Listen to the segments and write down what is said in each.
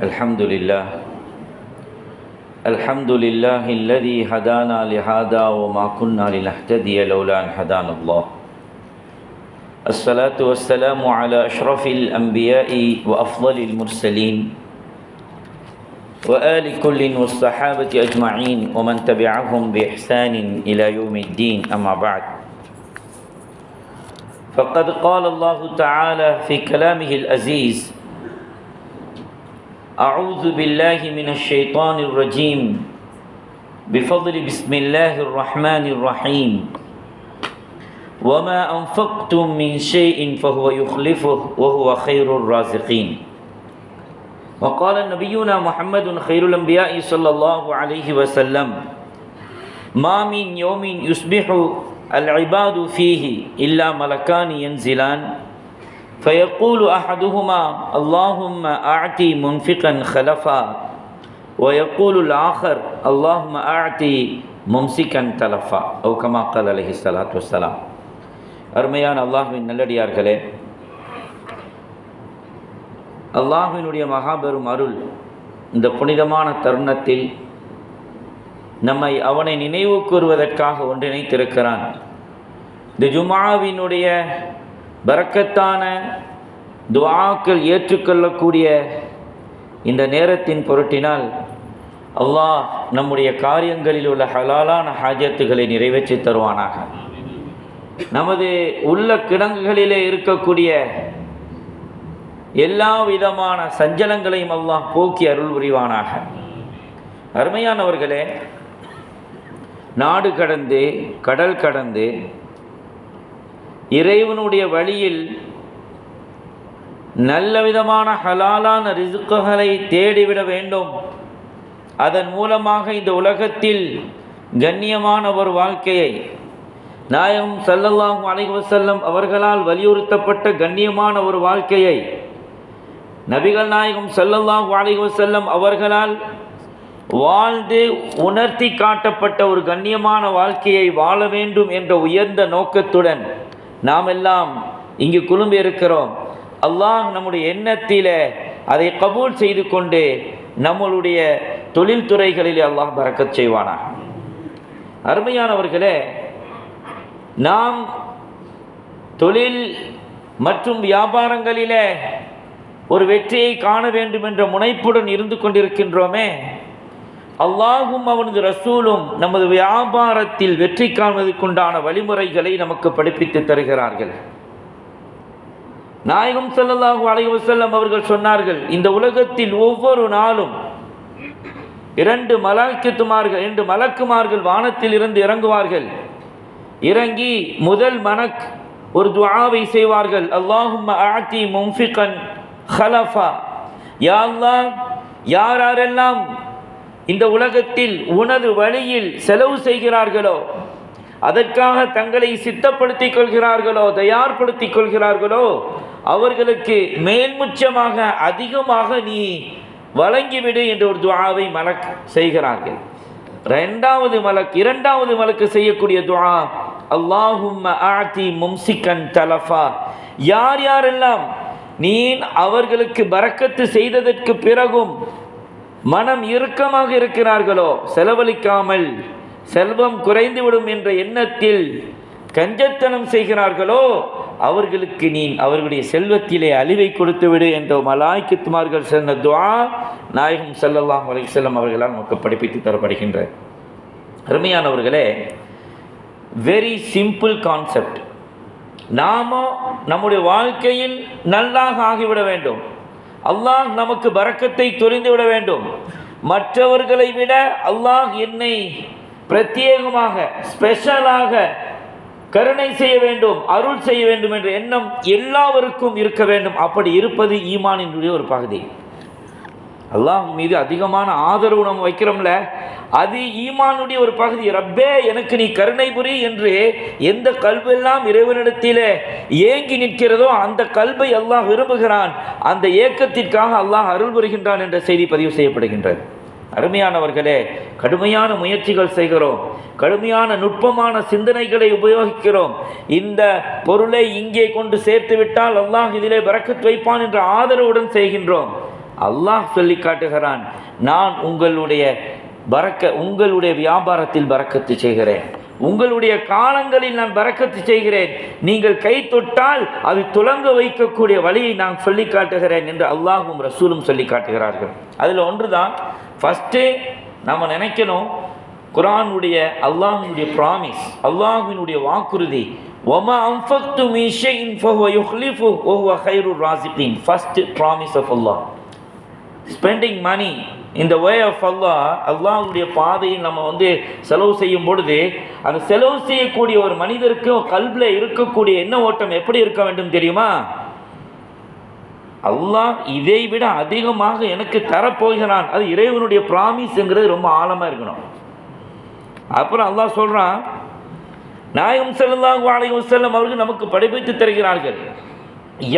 الحمد لله. الحمد لله الذي هدانا لهذا وما كنا لنهتدي لولا أن هدانا الله. الصلاة والسلام على أشرف الأنبياء وأفضل المرسلين وآل كل والصحابة أجمعين ومن تبعهم بإحسان إلى يوم الدين أما بعد. فقد قال الله تعالى في كلامه العزيز أعوذ بالله من الشيطان الرجيم. بفضل بسم الله الرحمن الرحيم. وما أنفقتم من شيء فهو يخلفه وهو خير الرازقين. وقال نبينا محمد خير الأنبياء صلى الله عليه وسلم ما من يوم يصبح العباد فيه إلا ملكان ينزلان فيقول أحدهما اللهم أعطي منفقا خلفا ويقول الآخر اللهم أعطي ممسكا تلفا أو كما قال عليه الصلاة والسلام அருமையான அல்லாஹுவின் நல்லடியார்களே அல்லாஹினுடைய மகாபெரும் அருள் இந்த புனிதமான தருணத்தில் நம்மை அவனை நினைவு கூறுவதற்காக ஒன்றிணைத்திருக்கிறான் இந்த ஜுமாவினுடைய பறக்கத்தான துவாக்கள் ஏற்றுக்கொள்ளக்கூடிய இந்த நேரத்தின் பொருட்டினால் அல்லாஹ் நம்முடைய காரியங்களில் உள்ள ஹலாலான ஹாஜத்துகளை நிறைவேற்றி தருவானாக. நமது உள்ள கிடங்குகளிலே இருக்கக்கூடிய எல்லா விதமான சஞ்சலங்களையும் அல்லாஹ் போக்கி அருள் புரிவானாக. அருமையானவர்களே நாடு கடந்து கடல் கடந்து இறைவனுடைய வழியில் நல்ல விதமான ஹலாலான ரிசுக்குகளை தேடிவிட வேண்டும். அதன் மூலமாக இந்த உலகத்தில் கண்ணியமான ஒரு வாழ்க்கையை நாயகம் சல்லல்லாஹு அலைவசல்லம் அவர்களால் வலியுறுத்தப்பட்ட கண்ணியமான ஒரு வாழ்க்கையை நபிகள் நாயகம் சல்லல்லாஹு அலைவசல்லம் அவர்களால் வாழ்ந்து உணர்த்தி காட்டப்பட்ட ஒரு கண்ணியமான வாழ்க்கையை வாழ வேண்டும் என்ற உயர்ந்த நோக்கத்துடன் நாம் எல்லாம் இங்கு குழும்பி இருக்கிறோம். அல்லாஹ் நம்முடைய எண்ணத்தில் அதை கபூல் செய்து கொண்டு நம்மளுடைய தொழில்துறைகளில் அல்லாஹ் பறக்கச் செய்வானா அருமையானவர்களே நாம் தொழில் மற்றும் வியாபாரங்களிலே ஒரு வெற்றியை காண வேண்டும் என்ற முனைப்புடன் இருந்து கொண்டிருக்கின்றோமே அல்லாஹும் அவனது ரசூலும் நமது வியாபாரத்தில் வெற்றி காண்பதற்குண்டான வழிமுறைகளை நமக்கு படிப்பித்து தருகிறார்கள். நாயகம் செல்லல்லாஹு அலைவசல்லம் அவர்கள் சொன்னார்கள் இந்த உலகத்தில் ஒவ்வொரு நாளும் இரண்டு மலக்குமார்கள் இரண்டு மலக்குமார்கள் வானத்தில் இருந்து இறங்குவார்கள். இறங்கி முதல் மனக் ஒரு துவாவை செய்வார்கள் அல்லாஹும் ஆத்தி மும்ஃபிகன் ஹலஃபா. யா யாரெல்லாம் இந்த உலகத்தில் உனது வழியில் செலவு செய்கிறார்களோ அதற்காக தங்களை சித்தப்படுத்திக் கொள்கிறார்களோ தயார்படுத்திக் கொள்கிறார்களோ அவர்களுக்கு மேல்முச்சமாக அதிகமாக நீ வழங்கிவிடு என்ற ஒரு துவாவை மலக் செய்கிறார்கள். ரெண்டாவது மலக் இரண்டாவது மலக்கு செய்யக்கூடிய துவா அல்லாஹும் ஆதி மும்சிகன் தலஃபா. யார் யாரெல்லாம் நீ அவர்களுக்கு பறக்கத்து செய்ததற்கு பிறகும் மனம் இறுக்கமாக இருக்கிறார்களோ செலவழிக்காமல் செல்வம் குறைந்துவிடும் என்ற எண்ணத்தில் கஞ்சத்தனம் செய்கிறார்களோ அவர்களுக்கு நீ அவர்களுடைய செல்வத்திலே அழிவை கொடுத்து விடு என்ற மலாய்க்குத்துமார்கள் சொன்ன துவா நாயகம் செல்லல்லாம் செல்லம் அவர்களால் நமக்கு படிப்பித்து தரப்படுகின்ற அருமையானவர்களே வெரி சிம்பிள் கான்செப்ட் நாம நம்முடைய வாழ்க்கையில் நல்லாக ஆகிவிட வேண்டும். அல்லாஹ் நமக்கு பறக்கத்தை தொலைந்து விட வேண்டும். மற்றவர்களை விட அல்லாஹ் என்னை பிரத்யேகமாக ஸ்பெஷலாக கருணை செய்ய வேண்டும் அருள் செய்ய வேண்டும் என்ற எண்ணம் எல்லாருக்கும் இருக்க வேண்டும். அப்படி இருப்பது ஈமானினுடைய ஒரு பகுதி. அல்லாஹ் மீது அதிகமான ஆதரவு நம்ம வைக்கிறோம்ல அது ஈமானுடைய ஒரு பகுதி. ரப்பே எனக்கு நீ கருணை புரி என்று எந்த கல்வெல்லாம் இறைவனிடத்திலே ஏங்கி நிற்கிறதோ அந்த கல்வை அல்லாஹ் விரும்புகிறான். அந்த ஏக்கத்திற்காக அல்லாஹ் அருள் புரிகின்றான் என்ற செய்தி பதிவு செய்யப்படுகின்றது. அருமையானவர்களே கடுமையான முயற்சிகள் செய்கிறோம். கடுமையான நுட்பமான சிந்தனைகளை உபயோகிக்கிறோம். இந்த பொருளை இங்கே கொண்டு சேர்த்து விட்டால் அல்லாஹ் இதிலே பறக்கத் வைப்பான் என்ற ஆதரவுடன் செய்கின்றோம். அல்லாஹ் சொல்லி காட்டுகிறான் நான் உங்களுடைய பறக்க உங்களுடைய வியாபாரத்தில் பறக்கத்து செய்கிறேன். உங்களுடைய காலங்களில் நான் பறக்கத்து செய்கிறேன். நீங்கள் கை தொட்டால் அது துலங்க வைக்கக்கூடிய வழியை நான் சொல்லி காட்டுகிறேன் என்று அல்லாஹும் ரசூலும் சொல்லி காட்டுகிறார்கள். அதில் ஒன்று தான் ஃபஸ்ட்டு நம்ம நினைக்கணும் குரானுடைய அல்லாஹினுடைய ப்ராமிஸ் அல்லாஹினுடைய வாக்குறுதி ஒமா அம்ஃபக்து மீஷைன் ஃபஹுவ யுஹ்லிஃபு வஹுவ ஹைருர் ராசிபின் first promise of Allah spending money இந்த வே ஆஃப் அல்லா அல்லாவுடைய பாதையில் நம்ம வந்து செலவு செய்யும் பொழுது அந்த செலவு செய்யக்கூடிய ஒரு மனிதருக்கு கல்வியில் இருக்கக்கூடிய என்ன ஓட்டம் எப்படி இருக்க வேண்டும் தெரியுமா? அல்லாஹ் இதை விட அதிகமாக எனக்கு தரப்போகிறான். அது இறைவனுடைய ப்ராமிஸுங்கிறது ரொம்ப ஆழமாக இருக்கணும். அப்புறம் அல்லாஹ் சொல்கிறான் நாயகம் செல்லல்லாஹு வாழையும் செல்லம் அவர்கள் நமக்கு படிப்பித்து தருகிறார்கள்.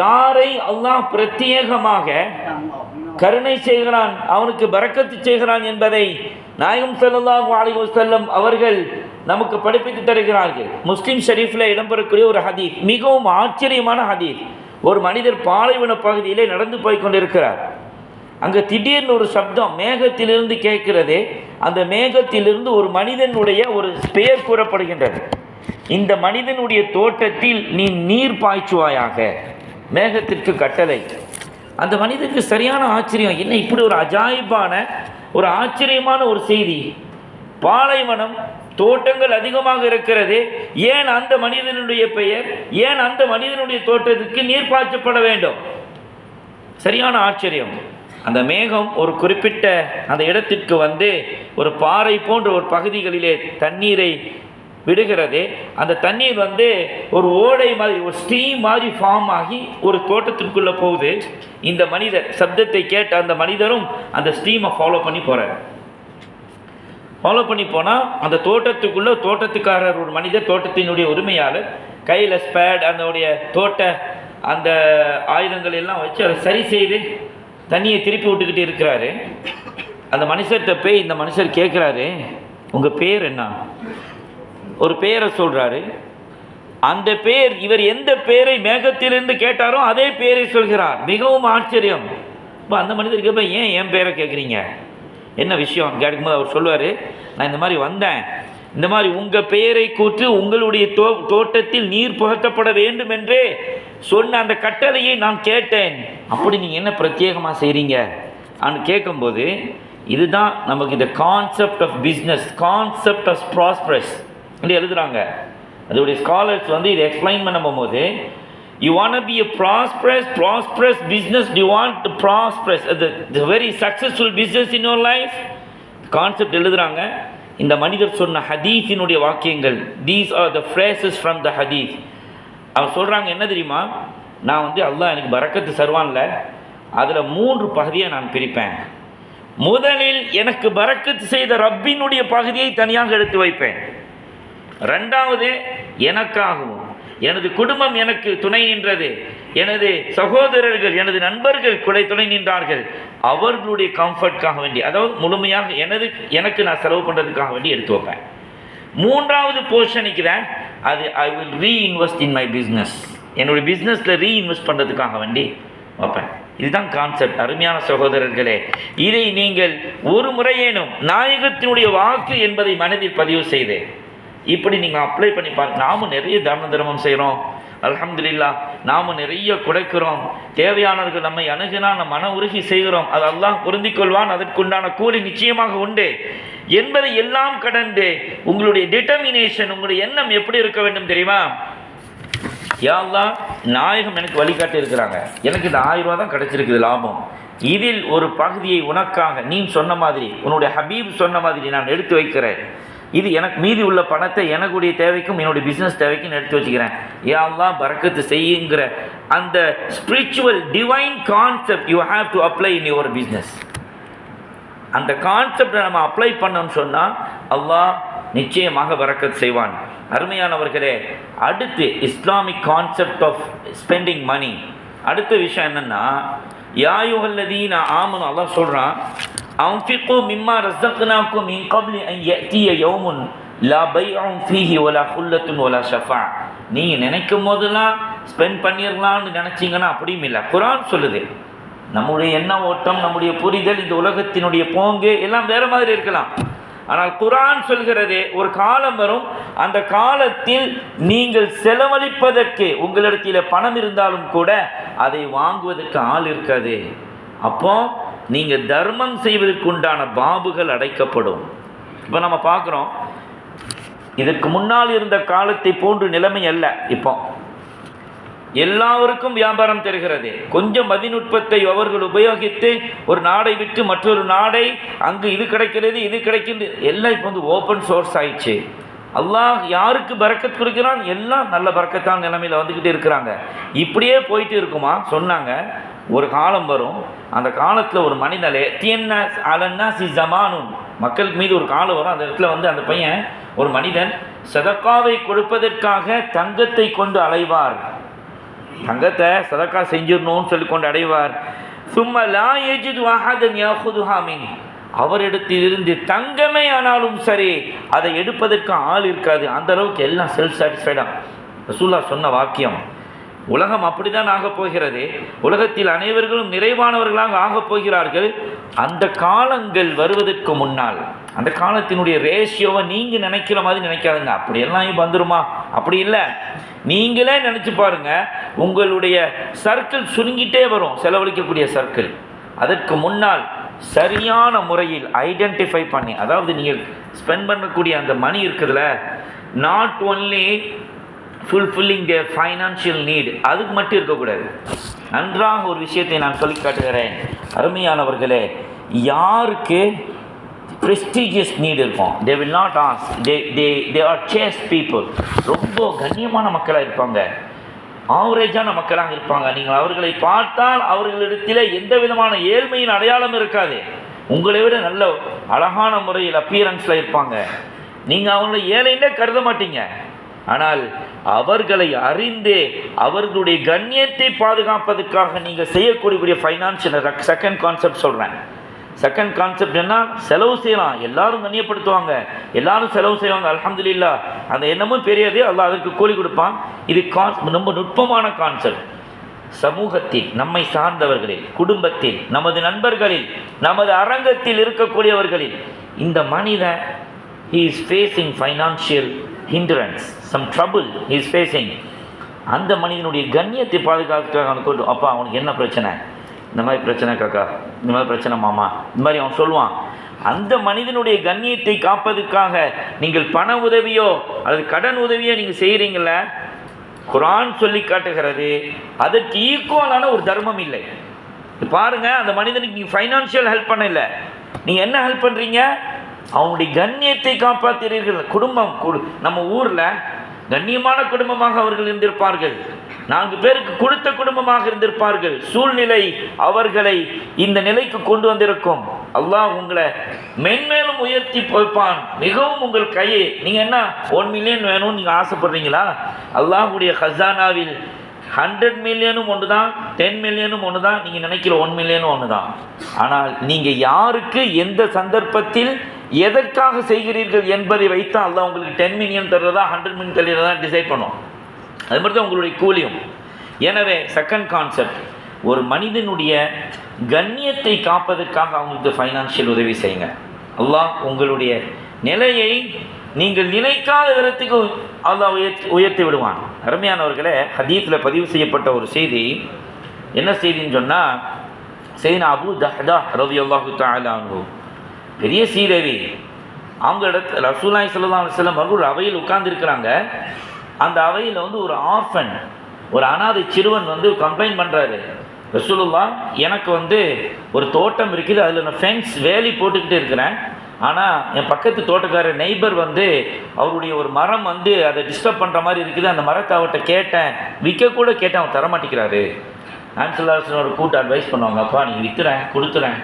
யாரை அல்லாஹ் பிரத்யேகமாக கருணை செய்கிறான் அவனுக்கு பறக்கத்து செய்கிறான் என்பதை நாயகம் ஸல்லல்லாஹு அலைஹி செல்லும் அவர்கள் நமக்கு படிப்பித்து தருகிறார்கள். முஸ்லீம் ஷரீஃபில் இடம்பெறக்கூடிய ஒரு ஹதீஸ் மிகவும் ஆச்சரியமான ஹதீஸ். ஒரு மனிதர் பாலைவன பகுதியிலே நடந்து போய் கொண்டிருக்கிறார். அங்கே திடீர்னு ஒரு சப்தம் மேகத்திலிருந்து கேட்கிறது. அந்த மேகத்திலிருந்து ஒரு மனிதனுடைய ஒரு பெயர் கூறப்படுகின்றது. இந்த மனிதனுடைய தோட்டத்தில் நீ நீர் பாய்ச்சுவாயாக. மேகத்திற்கு கட்டளை. அந்த மனிதனுக்கு சரியான ஆச்சரியம். என்ன இப்படி ஒரு அஜாயிப்பான ஒரு ஆச்சரியமான ஒரு செய்தி. பாலைவனம் தோட்டங்கள் அதிகமாக இருக்கிறது. ஏன் அந்த மனிதனுடைய பெயர் ஏன் அந்த மனிதனுடைய தோட்டத்துக்கு நீர் பாய்ச்சப்பட வேண்டும்? சரியான ஆச்சரியம். அந்த மேகம் ஒரு குறிப்பிட்ட அந்த இடத்திற்கு வந்து ஒரு பாறை போன்ற ஒரு பகுதிகளிலே தண்ணீரை விடுகிறது. அந்த தண்ணீர் வந்து ஒரு ஓடை மாதிரி ஒரு ஸ்டீம் மாதிரி ஃபார்ம் ஆகி ஒரு தோட்டத்திற்குள்ளே போகுது. இந்த மனிதர் சப்தத்தை கேட்ட அந்த மனிதரும் அந்த ஸ்டீமை ஃபாலோ பண்ணி போகிறார் ஃபாலோ பண்ணி போனால் அந்த தோட்டத்துக்குள்ளே தோட்டத்துக்காரர் ஒரு மனிதர் தோட்டத்தினுடைய உரிமையாளர் கையில் ஸ்பேட் அதனுடைய தோட்ட அந்த ஆயுதங்கள் எல்லாம் வச்சு அதை சரி செய்து தண்ணியை திருப்பி விட்டுக்கிட்டு இருக்கிறாரு. அந்த மனுஷர்கிட்ட போய் இந்த மனுஷர் கேட்குறாரு உங்கள் பேர் என்ன? ஒரு பேரை சொல்கிறாரு அந்த பேர் இவர் எந்த பேரை மேகத்திலிருந்து கேட்டாரோ அதே பேரை சொல்கிறார். மிகவும் ஆச்சரியம். இப்போ அந்த மனிதருக்கு இப்போ ஏன் என் பேரை கேட்குறீங்க என்ன விஷயம்? கேட்கும்போது அவர் சொல்லுவார் நான் இந்த மாதிரி வந்தேன். இந்த மாதிரி உங்கள் பெயரை கூற்று உங்களுடைய தோ தோட்டத்தில் நீர் புகட்டப்பட வேண்டும் என்றே சொன்ன அந்த கட்டளையை நான் கேட்டேன். அப்படி நீங்கள் என்ன பிரத்யேகமாக செய்கிறீங்க அப்படின்னு கேட்கும்போது இதுதான் நமக்கு இந்த concept of business concept of prosperous என்று எழுதுகிறாங்க அதோடைய ஸ்காலர்ஸ் வந்து இதை எக்ஸ்பிளைன் பண்ண போகும்போது you want be a prosperous prosperous business you want want to very successful business in successful life concept எழுதுகிறாங்க இந்த மனிதர் சொன்ன ஹதீஸினுடைய வாக்கியங்கள் these are the phrases from the hadith அவர் சொல்கிறாங்க என்ன தெரியுமா? நான் வந்து அல்லாஹ் எனக்கு பறக்கத்து சர்வான்ல அதில் மூன்று பகுதியை நான் பிரிப்பேன். முதலில் எனக்கு பறக்கத்து செய்த ரப்பினுடைய பகுதியை தனியாக எடுத்து வைப்பேன். ரெண்டாவது எனக்காகவும் எனது குடும்பம் எனக்கு துணை நின்றது எனது சகோதரர்கள் எனது நண்பர்கள் குடை துணை நின்றார்கள். அவர்களுடைய கம்ஃபர்ட்காக வேண்டி அதாவது முழுமையாக எனது எனக்கு நான் செலவு பண்ணுறதுக்காக வேண்டி எடுத்து வைப்பேன். மூன்றாவது போர்ஷனுக்கு அது I will reinvest in my business என்னுடைய பிஸ்னஸில் ரீஇன்வெஸ்ட் பண்ணுறதுக்காக வேண்டி வைப்பேன். இதுதான் கான்செப்ட் அருமையான சகோதரர்களே இதை நீங்கள் ஒரு முறையேனும் நாயகத்தினுடைய வாக்கு என்பதை மனதில் பதிவு செய்தேன் இப்படி நீங்கள் அப்ளை பண்ணி பாருங்க நாமும் நிறைய தான தர்மம் செய்கிறோம் அலமதுல்லா நாமும் நிறைய குடைக்கிறோம் தேவையானவர்கள் நம்மை அணுகினா மன உருகி செய்கிறோம். அது அல்லாஹ் பொருந்திக் கொள்வான். அதற்குண்டான கூலி நிச்சயமாக உண்டு. என்பதை எல்லாம் கடந்து உங்களுடைய டிட்டர்மினேஷன் உங்களுடைய எண்ணம் எப்படி இருக்க வேண்டும் தெரியுமா? யா நாயகம் எனக்கு வழிகாட்டி இருக்கிறாங்க. எனக்கு இந்த ஆயிரம் ரூபா தான் கிடச்சிருக்குது லாபம். இதில் ஒரு பகுதியை உனக்காக நீ சொன்ன மாதிரி உன்னுடைய ஹபீப் சொன்ன மாதிரி நான் எடுத்து வைக்கிறேன். இது எனக்கு மீதி உள்ள பணத்தை எனக்குடைய தேவைக்கும் என்னுடைய பிஸ்னஸ் தேவைக்கும் எடுத்து வச்சுக்கிறேன். யா பறக்கத்து செய்யுங்கிற அந்த spiritual divine concept you have to apply in your business அந்த கான்செப்டை நம்ம அப்ளை பண்ணோம்னு சொன்னால் அல்லாஹ் நிச்சயமாக வரக்கத் செய்வான். அருமையானவர்களே அடுத்து Islamic concept of spending money அடுத்த விஷயம் என்னென்னா யாயுகல்லதீன ஆமன் அல்லாஹ் சொல்கிறான் அன்ஃபிகு மிம்மா ரஸக்னாக்கும் மின் கப்லி அன் யஅதிய யௌமுன் லா பைஉன் ஃபீஹி வலா ஹுல்லத்துன் வலா ஷஃபா நீங்கள் நினைக்கும் போதெல்லாம் ஸ்பெண்ட் பண்ணிடலாம்னு நினச்சிங்கன்னா அப்படியும் இல்லை. குரான் சொல்லுது. நம்முடைய எண்ண ஓட்டம் நம்முடைய புரிதல் இந்த உலகத்தினுடைய போங்கு எல்லாம் வேறு மாதிரி இருக்கலாம். ஆனால் குரான் சொல்கிறது ஒரு காலம் வரும் அந்த காலத்தில் நீங்கள் செலவழிப்பதற்கு உங்களிடத்தில் பணம் இருந்தாலும் கூட அதை வாங்குவதற்கு ஆள் இருக்காது. அப்போ நீங்கள் தர்மம் செய்வதற்கு உண்டான பாபுகள் அடைக்கப்படும். இப்போ நம்ம பார்க்குறோம் இதற்கு முன்னால் இருந்த காலத்தை போன்று நிலைமை அல்ல. இப்போ எல்லாருக்கும் வியாபாரம் தருகிறது. கொஞ்சம் மதிநுட்பத்தை அவர்கள் உபயோகித்து ஒரு நாடை விட்டு மற்றொரு நாடை அங்கு இது கிடைக்கிறது இது கிடைக்கிறது எல்லாம் இப்போ வந்து ஓப்பன் சோர்ஸ் ஆயிடுச்சு. அல்லாஹ் யாருக்கு பறக்கத் கொடுக்கிறான்? எல்லாம் நல்ல பறக்கத்தான நிலைமையில் வந்துக்கிட்டு இருக்கிறாங்க. இப்படியே போயிட்டு இருக்குமா? சொன்னாங்க. ஒரு காலம் வரும். அந்த காலத்தில் ஒரு மனிதலே தியன்னா அலன்னா சி ஜமானும் மக்களுக்கு மீது ஒரு காலம் வரும். அந்த இடத்துல வந்து அந்த பையன் ஒரு மனிதன் சதக்காவை கொடுப்பதற்காக தங்கத்தை கொண்டு அலைவார். தங்கத்தை சதக்கா செஞ்சிடணும்னு சொல்லி கொண்டு அடைவார். சும்மா லா எஜித் வஹதன் யாஹுதுஹாமின் அவரிடத்திலிருந்து தங்கமே ஆனாலும் சரி அதை எடுப்பதற்கு ஆள் இருக்காது. அந்த அளவுக்கு எல்லாம் செல்ஃப் சாட்டிஸ்ஃபைடாக ரசூல்லா சொன்ன வாக்கியம் உலகம் அப்படிதான் ஆகப் போகிறது. உலகத்தில் அனைவர்களும் நிறைவானவர்களாக ஆகப் போகிறார்கள். அந்த காலங்கள் வருவதற்கு முன்னால் அந்த காலத்தினுடைய ரேஷியோவை நீங்கள் நினைக்கிற மாதிரி நினைக்காதுங்க. அப்படியெல்லாம் வந்துருமா? அப்படி இல்லை. நீங்களே நினச்சி பாருங்கள் உங்களுடைய சர்க்கிள் சுருங்கிட்டே வரும் செலவழிக்கக்கூடிய சர்க்கிள் அதற்கு முன்னால் சரியான முறையில் ஐடென்டிஃபை பண்ணி அதாவது நீங்கள் ஸ்பெண்ட் பண்ணக்கூடிய அந்த மணி இருக்குதுல்ல not only fulfilling the financial need அதுக்கு மட்டும் இருக்கக்கூடாது. நன்றாக ஒரு விஷயத்தை நான் சொல்லி காட்டுகிறேன். அருமையானவர்களே யாருக்கு ப்ரெஸ்டீஜியஸ் நீட் இருக்கும்? They will not as they they they are chaste people ரொம்ப கண்ணியமான மக்களாக இருப்பாங்க. ஆவரேஜான மக்களாக இருப்பாங்க. நீங்கள் அவர்களை பார்த்தால் அவர்களிடத்தில் எந்த விதமான ஏழ்மையின் அடையாளம் இருக்காது. உங்களை விட நல்ல அழகான முறையில் அப்பியரன்ஸில் இருப்பாங்க. நீங்கள் அவங்கள ஏழைன்னே கருத மாட்டீங்க. ஆனால் அவர்களை அறிந்தே அவர்களுடைய கண்ணியத்தை பாதுகாப்பதற்காக நீங்கள் செய்யக்கூடிய ஃபைனான்ஷியல் செகண்ட் கான்செப்ட் சொல்கிறேன் செகண்ட் கான்செப்ட் என்ன செலவு செய்யலாம். எல்லாரும் கண்ணியப்படுத்துவாங்க. எல்லாரும் செலவு செய்வாங்க. அல்ஹம்துலில்லா. அந்த எண்ணமும் பெரியது. அல்லா அதற்கு கூலி கொடுப்பான். இது கான் ரொம்ப நுட்பமான கான்செப்ட் சமூகத்தில் நம்மை சார்ந்தவர்களில் குடும்பத்தில் நமது நண்பர்களில் நமது அரங்கத்தில் இருக்கக்கூடியவர்களில் இந்த மனிதன் he is facing financial hindrance some trouble is facing அந்த மனிதனுடைய கண்ணியத்தை பாதுகாத்துக்காக அவனுக்கு அப்பா அவனுக்கு என்ன பிரச்சனை? இந்த மாதிரி பிரச்சனை காக்கா இந்த மாதிரி பிரச்சனை மாமா இந்த மாதிரி அவன் சொல்லுவான். அந்த மனிதனுடைய கண்ணியத்தை காப்பதற்காக நீங்கள் பண உதவியோ அல்லது கடன் உதவியோ நீங்கள் செய்கிறீங்கள குரான் சொல்லி காட்டுகிறது அதற்கு ஈக்குவலான ஒரு தர்மம் இல்லை. பாருங்கள் அந்த மனிதனுக்கு நீங்கள் ஃபைனான்ஷியல் ஹெல்ப் பண்ணல. நீங்கள் என்ன ஹெல்ப் பண்ணுறீங்க அவனுடைய கண்ணியத்தை காப்பாற்றுகிறீர்கள் குடும்பம் நம்ம ஊரில் கண்ணியமான குடும்பமாக அவர்கள் இருந்திருப்பார்கள். நான்கு பேருக்கு கொடுத்த குடும்பமாக இருந்திருப்பார்கள். சூழ்நிலை அவர்களை இந்த நிலைக்கு கொண்டு வந்திருக்கும். அல்லாஹ் உங்களை மென்மேலும் உயர்த்தி வைப்பான் மிகவும் உங்கள் கையை நீங்கள் என்ன ஒன் மில்லியன் வேணும்னு நீங்கள் ஆசைப்படுறீங்களா? அல்லாஹுடைய ஹசானாவில் ஹண்ட்ரட் மில்லியனும் ஒன்று தான் டென் மில்லியனும் ஒன்று தான் நீங்கள் நினைக்கிற ஒன் மில்லியனும் ஒன்று தான் ஆனால் நீங்கள் யாருக்கு எந்த சந்தர்ப்பத்தில் எதற்காக செய்கிறீர்கள் என்பதை வைத்து அல்லாஹ் உங்களுக்கு டென் மில்லியன் தர்றதா ஹண்ட்ரட் மில்லியன் தருவதா டிசைட் பண்ணும். அது மாதிரி தான் உங்களுடைய கூலியும். எனவே செகண்ட் கான்செப்ட் ஒரு மனிதனுடைய கண்ணியத்தை காப்பதற்காக அவங்களுக்கு ஃபைனான்ஷியல் உதவி செய்யுங்க. அல்லாஹ் உங்களுடைய நிலையை நீங்கள் நினைக்காத விதத்துக்கு அல்லாஹ் உயர்த்தி உயர்த்தி விடுவான். அருமையானவர்களே ஹதீஸில் பதிவு செய்யப்பட்ட ஒரு செய்தி. என்ன செய்தின்னு சொன்னால் செய்தினா அபு தஹதா ரவி அல்லாஹு தாலு பெரிய ஸ்ரீதேவி அவங்க இடத்துல ரசூலாய் சல்லா அலுவலம் அவர்கள் ஒரு அவையில் உட்கார்ந்துருக்கிறாங்க. அந்த அவையில் வந்து ஒரு ஆர்ஃபன் ஒரு அனாதை சிறுவன் வந்து கம்ப்ளைண்ட் பண்ணுறாரு ரசூலுல்லா எனக்கு வந்து ஒரு தோட்டம் இருக்குது அதில் நான் ஃபென்ஸ் வேலி போட்டுக்கிட்டு இருக்கிறேன். ஆனால் என் பக்கத்து தோட்டக்காரர் நெய்பர் வந்து அவருடைய ஒரு மரம் வந்து அதை டிஸ்டர்ப் பண்ணுற மாதிரி இருக்குது அந்த மரத்தை அவர்கிட்ட கேட்டேன். விற்க கூட கேட்டேன் அவன் தரமாட்டேங்கிறாரு ஆன்சலாசனோட கூட்டு அட்வைஸ் பண்ணுவாங்க அப்பா நீ விற்கிறேன் கொடுத்துறேன்.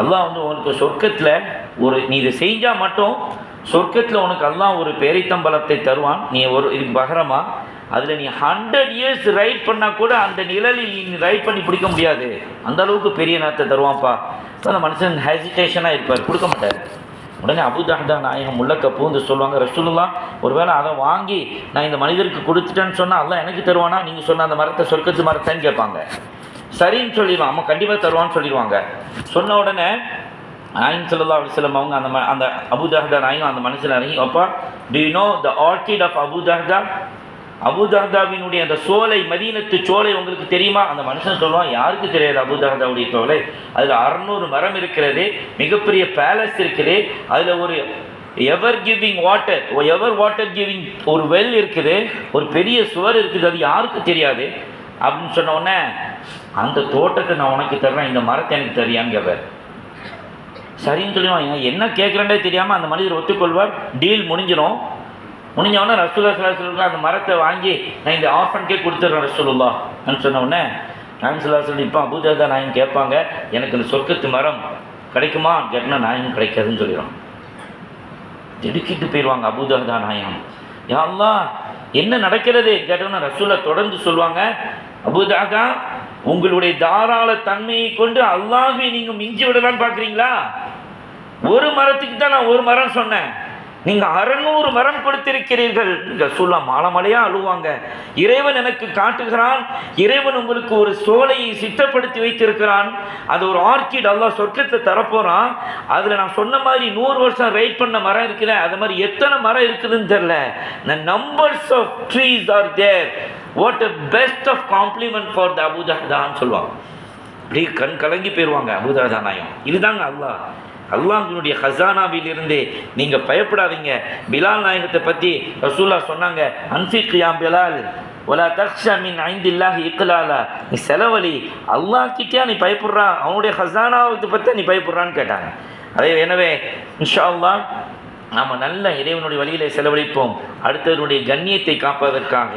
அல்லாஹ் வந்து உனக்கு சொர்க்கத்தில் ஒரு நீ இதை செஞ்சால் மட்டும் சொர்க்கத்தில் உனக்கு எல்லாம் ஒரு பேரித்தம்பலத்தை தருவான். நீ ஒரு இதுக்கு பகரமா அதில் நீ ஹண்ட்ரட் இயர்ஸ் ரைட் பண்ணால் கூட அந்த நிழலில் நீ ரைட் பண்ணி பிடிக்க முடியாது. அந்த அளவுக்கு பெரிய நேரத்தை தருவான்ப்பா. அப்ப அந்த மனுஷன் ஹெசிடேஷனாக இருப்பார். கொடுக்க மாட்டார். உடனே அபுதாஹ்தா நாயகம் உள்ளக்க பூந்து சொல்லுவாங்க ரசூலுல்லா ஒருவேளை அதை வாங்கி நான் இந்த மனிதருக்கு கொடுத்துட்டேன்னு சொன்னால் அதெல்லாம் எனக்கு தருவானா? நீங்கள் சொன்ன அந்த மரத்தை சொர்க்கத்து மரத்தைன்னு கேட்பாங்க. சரின்னு சொல்லிடுவான். அம்மா கண்டிப்பாக தருவான்னு சொல்லிடுவாங்க. சொன்ன உடனே நாயின் சொல்லா அலிஸ்லம் அவங்க அந்த ம அந்த அபுதாஹா நாயும் அந்த மனுஷன் இறங்கி அப்பா do you know the orchard of அபுதாஹா அபுதாதாவினுடைய அந்த சோலை மதீனத்து சோலை உங்களுக்கு தெரியுமா? அந்த மனுஷன் சொல்லுவான் யாருக்கு தெரியாது அபுதஹ்தாவுடைய சோலை? அதில் அறநூறு மரம் இருக்கிறது மிகப்பெரிய பேலஸ் இருக்குது. அதில் ஒரு ever giving water ever water giving ஒரு வெல் இருக்குது ஒரு பெரிய சுவர் இருக்குது அது யாருக்கு தெரியாது? அப்படின்னு சொன்ன உடனே அந்த தோட்டத்தை நான் உனக்கு தர்றேன் இந்த மரத்தை எனக்கு தெரியான்னு சரின்னு சொல்லுவாங்க என்ன கேட்குறேன்டே தெரியாமல் அந்த மனிதர் ஒத்துக்கொள்வார். டீல் முடிஞ்சிடும் முடிஞ்சவொடனே ரசூல்லா சலாஹ் அந்த மரத்தை வாங்கி நான் இந்த ஆஃபன்கே கொடுத்துட்றேன் ரசூலுல்லா சொன்ன உடனே நான் சொல்லா சொல்லி இப்போ அபூஜாதா நாயன் கேட்பாங்க. எனக்கு இந்த சொர்க்கத்து மரம் கிடைக்குமா? கேட்டால் நாயும் கிடைக்காதுன்னு சொல்லிடும் திடுக்கிட்டு போயிடுவாங்க அபூதஹதா நாயம் யா என்ன நடக்கிறது? கேட்டோம்னா ரசூலை தொடர்ந்து சொல்லுவாங்க அபூதஹதா உங்களுடைய தாராள தன்மையை கொண்டு அல்லாஹை நீங்கள் மிஞ்சி விடலான்னு பார்க்குறீங்களா? ஒரு மரத்துக்கு தான் நான் ஒரு மரம் சொன்னேன். நீங்கள் அறநூறு மரம் கொடுத்திருக்கிறீர்கள். ரசூல்லா மாலமலையாக அழுவாங்க. இறைவன் எனக்கு காட்டுகிறான். இறைவன் உங்களுக்கு ஒரு சோலையை சித்தப்படுத்தி வைத்திருக்கிறான். அது ஒரு ஆர்கிட் அல்லா சொர்க்கத்தை தரப்போகிறான் அதில் நான் சொன்ன மாதிரி நூறு வருஷம் ரைட் பண்ண மரம் இருக்குல்ல அது மாதிரி எத்தனை மரம் இருக்குதுன்னு தெரில the numbers of trees are there what a best of compliment for the அபுதஹ்தான்னு சொல்லுவாங்க. அப்படியே கண் கலங்கி போயிடுவாங்க அபுதஹ்தா நாயம். இதுதாங்க அல்லாஹ். அல்லாஹினுடைய ஹசானாவிலிருந்து நீங்கள் பயப்படாதீங்க. பிலால் நாயகத்தை பற்றி ரசூல்லா சொன்னாங்க அன்ஃபிக் பிலால் ஒலா தக்ஷா மின் ஐந்தில்லாஹி இக்கலாலா நீ செலவழி அல்லாஹ் கிட்டயா நீ பயப்படுறான்? அவனுடைய ஹசானாவை பற்றி நீ பயப்படுறான்னு கேட்டாங்க. அதே எனவே இன்ஷா அல்லா நாம் நல்ல இறைவனுடைய வழியிலே செலவழிப்போம். அடுத்தவருடைய கண்ணியத்தை காப்பதற்காக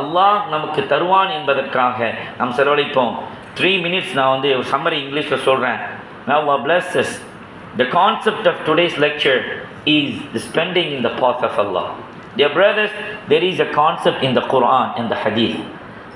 அல்லாஹ் நமக்கு தருவான் என்பதற்காக நாம் செலவழிப்போம். த்ரீ மினிட்ஸ் நான் வந்து ஒரு சம்மரி இங்கிலீஷில் சொல்கிறேன் Now Allah bless. The concept of today's lecture is the spending in the path of Allah. Dear brothers, there is a concept in the Quran and the Hadith.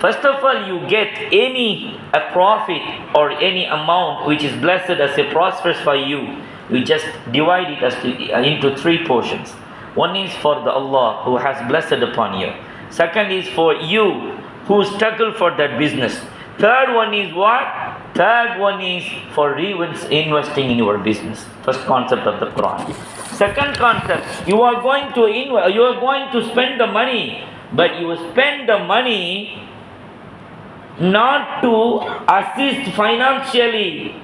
First of all, you get any a profit or any amount which is blessed as a prosperous for you. You just divide it as to, uh, into three portions. One is for the Allah who has blessed upon you. Second is for you who struggle for that business. Third one is what? Third one is for investing in your business. First concept of the Quran. Second concept, you are going to inv- you are going to spend the money, but you spend the money not to assist financially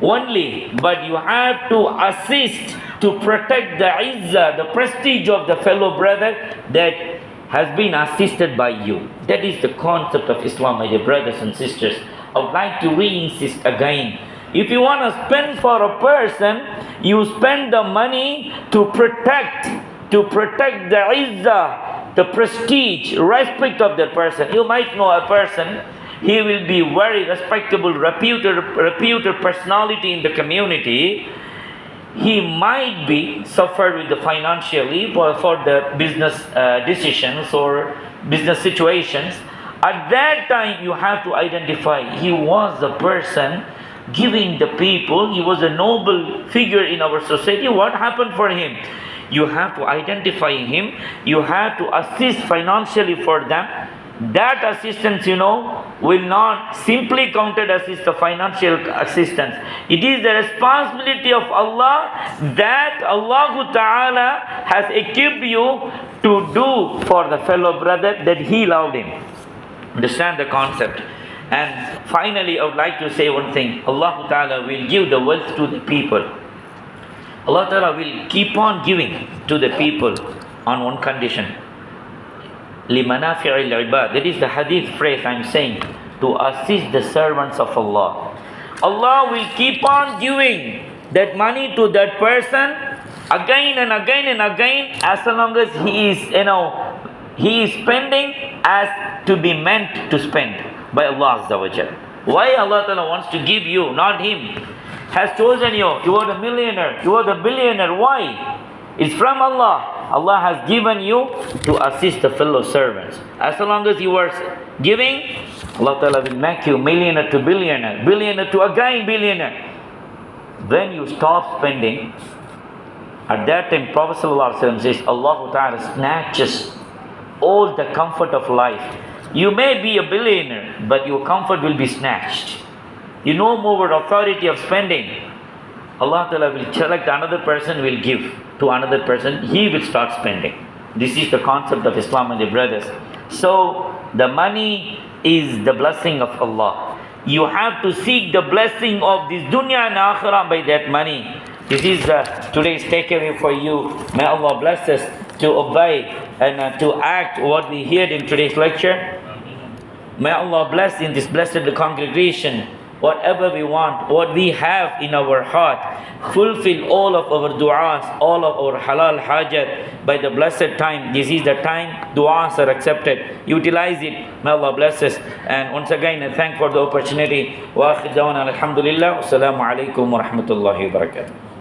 only, but you have to assist to protect the izzah, the prestige of the fellow brother that has been assisted by you. That is the concept of Islam, my dear brothers and sisters. I would like to re-insist again. If you want to spend for a person, you spend the money to protect, to protect the izzah, the prestige, respect of that person. You might know a person, he will be very respectable, reputed, reputed personality in the community. He might be suffered with the financially for, for the business uh, decisions or business situations. At that time, you have to identify he was the person giving the people, he was a noble figure in our society. What happened for him? You have to identify him, you have to assist financially for them. That assistance, you know, will not simply counted as is the financial assistance. It is the responsibility of Allah that Allah Ta'ala has equipped you to do for the fellow brother that he loved him. Understand the concept. And finally, I would like to say one thing Allah Ta'ala will give the wealth to the people. Allah Ta'ala will keep on giving to the people on one condition. لِمَنَافِعِ الْعِبَادِ That is the hadith phrase I'm saying to assist the servants of Allah. Allah will keep on giving that money to that person again and again and again as long as he is, you know, he is spending as to be meant to spend by Allah Azza. Why Allah Ta'ala wants to give you, not him, has chosen you. You are the millionaire, you are the billionaire. Why? It's from Allah. Allah has given you to assist the fellow servants. As long as you are giving, Allah Ta'ala will make you millionaire to billionaire, billionaire to again billionaire. When you stop spending, at that time Prophet says, Allah Ta'ala snatches all the comfort of life. You may be a billionaire, but your comfort will be snatched. You no more authority of spending. Allah Ta'ala will select another person, will give to another person, he will start spending. This is the concept of Islam, and the brothers. So, the money is the blessing of Allah. You have to seek the blessing of this dunya and akhirah by that money. This is uh, today's takeaway for you. May Allah bless us to obey and uh, to act what we heard in today's lecture. May Allah bless in this blessed congregation whatever we want, what we have in our heart. Fulfill all of our du'as, all of our halal hajat by the blessed time. This is the time du'as are accepted. Utilize it. May Allah bless us. And once again, I thank for the opportunity. Wa akhidawana alhamdulillah. Wassalamu alaikum wa rahmatullahi wa barakatuh.